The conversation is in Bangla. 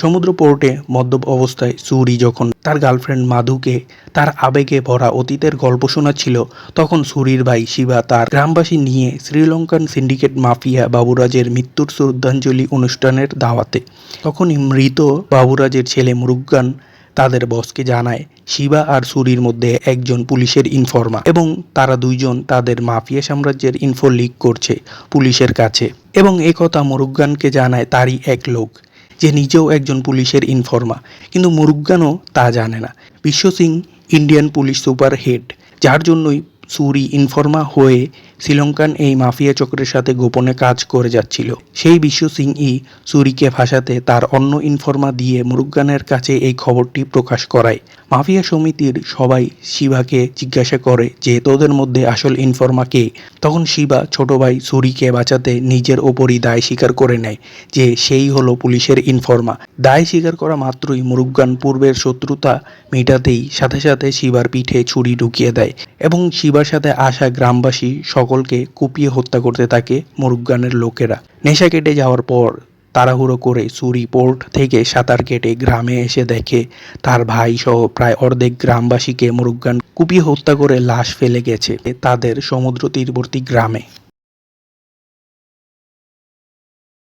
সমুদ্র পোর্টে মদ্যপ অবস্থায় সুরি যখন তার গার্লফ্রেন্ড মাধুকে, তার আবেগে ভরা অতীতের গল্প শোনাচ্ছিল, তখন সুরির ভাই শিবা তার গ্রামবাসী নিয়ে শ্রীলঙ্কান সিন্ডিকেট মাফিয়া বাবুরাজের মৃত্যুর শ্রদ্ধাঞ্জলি অনুষ্ঠানের দাওয়াতে। তখনই মৃত বাবুরাজের ছেলে মুরুগান তাদের বসকে জানায়, শিবা আর সুরির মধ্যে একজন পুলিশের ইনফর্মা এবং তারা দুইজন তাদের মাফিয়া সাম্রাজ্যের ইনফো লিক করছে পুলিশের কাছে। এবং এই কথা মুরুগানকে জানায় তারই এক লোক। যে নিজেও একজন পুলিশের ইনফর্মা কিন্তু মুরুগানও তা জানে না। Bishwa Singh, Indian police super head যার জন্যই সুরি ইনফর্মা হয়ে শ্রীলঙ্কান এই মাফিয়া চক্রের সাথে গোপনে কাজ করে যাচ্ছিল। সেই বিশ্ব সিংই সুরিকে ফাঁসাতে তার অন্য ইনফর্মা দিয়ে মুরুগানের কাছে এই খবরটি প্রকাশ করায়। মাফিয়া সমিতির সবাই শিবাকে জিজ্ঞাসা করে যে, তোদের মধ্যে আসল ইনফর্মা কে? তখন শিবা ছোট ভাই সুরিকে বাঁচাতে নিজের ওপরই দায় স্বীকার করে নেয় যে, সেই হলো পুলিশের ইনফর্মা। দায় স্বীকার করা মাত্রই মুরুগান পূর্বের শত্রুতা মেটাতেই সাথে সাথে শিবার পিঠে ছুরি ঢুকিয়ে দেয় এবং শিবার সাথে আসা গ্রামবাসী সকলকে কুপিয়ে হত্যা করতে থাকে মুরুগানের লোকেরা। নেশা কেটে যাওয়ার পর তাড়াহুড়ো করে সুরি পোর্ট থেকে সাঁতার কেটে গ্রামে এসে দেখে, তার ভাই সহ প্রায় অর্ধেক গ্রামবাসীকে মুরুগান কুপিয়ে হত্যা করে লাশ ফেলে গেছে তাদের সমুদ্র তীরবর্তী গ্রামে।